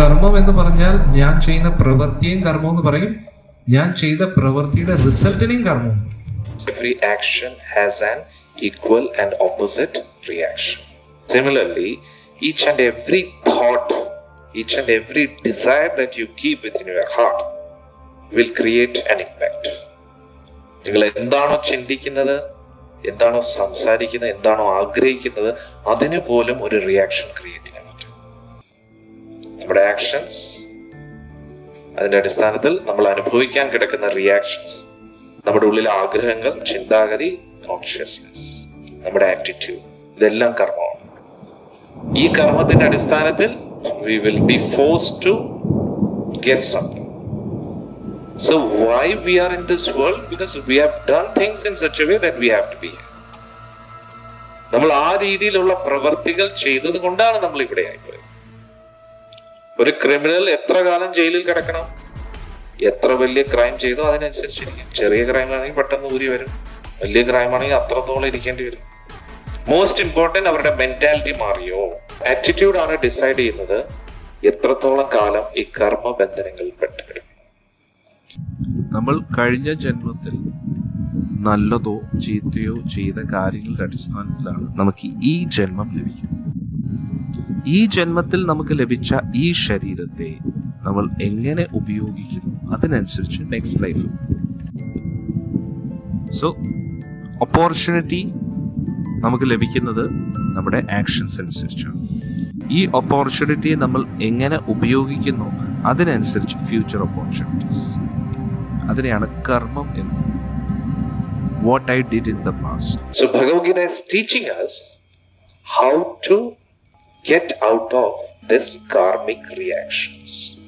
കർമ്മം എന്ന് പറഞ്ഞാൽ ഞാൻ ചെയ്യുന്ന പ്രവൃത്തിയും കർമ്മം എന്ന് പറയും ഞാൻ ചെയ്ത പ്രവൃത്തിയുടെ റിസൾട്ടിനെയും കർമ്മം പറയും. Every action has an equal and opposite reaction. Similarly, each and every thought, each and every desire that you keep within your heart will create an impact. നിങ്ങൾ എന്താണോ ചിന്തിക്കുന്നത് എന്താണോ സംസാരിക്കുന്നത് എന്താണോ ആഗ്രഹിക്കുന്നത് അതിന് പോലും ഒരു റിയാക്ഷൻ ക്രിയേറ്റ് നമ്മുടെ ആക്ഷൻസ് അതിന്റെ അടിസ്ഥാനത്തിൽ നമ്മൾ അനുഭവിക്കാൻ കിടക്കുന്ന റിയാക്ഷൻസ് നമ്മുടെ ഉള്ളിലെ ആഗ്രഹങ്ങൾ ചിന്താഗതി കോൺഷ്യസ്നെസ് നമ്മുടെ ആറ്റിറ്റ്യൂഡ് ഇതെല്ലാം കർമ്മമാണ്. ഈ കർമ്മത്തിന്റെ അടിസ്ഥാനത്തിൽ we will be forced to get something so why we are in this world because we have done things in such way that we have to be നമ്മൾ ആ രീതിയിലുള്ള പ്രവർത്തികൾ ചെയ്തത് കൊണ്ടാണ് നമ്മൾ ഇവിടെ ആയിപ്പോയത്. ഒരു ക്രിമിനൽ എത്ര കാലം ജയിലിൽ കിടക്കണം? എത്ര വലിയ ക്രൈം ചെയ്തോ അതിനനുസരിച്ചിരിക്കും ചെറിയ ക്രൈം ആണെങ്കിൽ പെട്ടെന്ന് ഊരി വരും. വലിയ ക്രൈം ആണെങ്കിൽ അത്രത്തോളം ഇരിക്കേണ്ടി വരും. മോസ്റ്റ് ഇമ്പോർട്ടന്റ് അവരുടെ മെന്റാലിറ്റി മാറിയോ? ആറ്റിറ്റ്യൂഡ് ആണ് ഡിസൈഡ് ചെയ്യുന്നത് എത്രത്തോളം കാലം ഈ കർമ്മ ബന്ധനങ്ങളിൽ പെട്ടുകിടും നമ്മൾ കഴിഞ്ഞ ജന്മത്തിൽ നല്ലതോ ചീത്തയോ ചെയ്ത കാര്യങ്ങളുടെ അടിസ്ഥാനത്തിലാണ് നമുക്ക് ഈ ജന്മം ലഭിക്കുന്നത്. ഈ ജന്മത്തിൽ നമുക്ക് ലഭിച്ച ഈ ശരീരത്തെ നമ്മൾ എങ്ങനെ ഉപയോഗിക്കുന്നു? അതിനനുസരിച്ച് നെക്സ്റ്റ് ലൈഫ് സോ ഓപ്പർച്യൂണിറ്റി നമുക്ക് ലഭിക്കുന്നത് നമ്മുടെ ആക്ഷൻസ് അനുസരിച്ചാണ്. ഈ ഓപ്പർച്യൂണിറ്റിയെ നമ്മൾ എങ്ങനെ ഉപയോഗിക്കുന്നു? അതിനനുസരിച്ച് ഫ്യൂച്ചർ ഓപ്പർച്യൂണിറ്റീസ് അതിനെയാണ് കർമ്മം എന്ന് what I did in the past so Bhagavad Gita teaching us how to get out of this karmic reactions.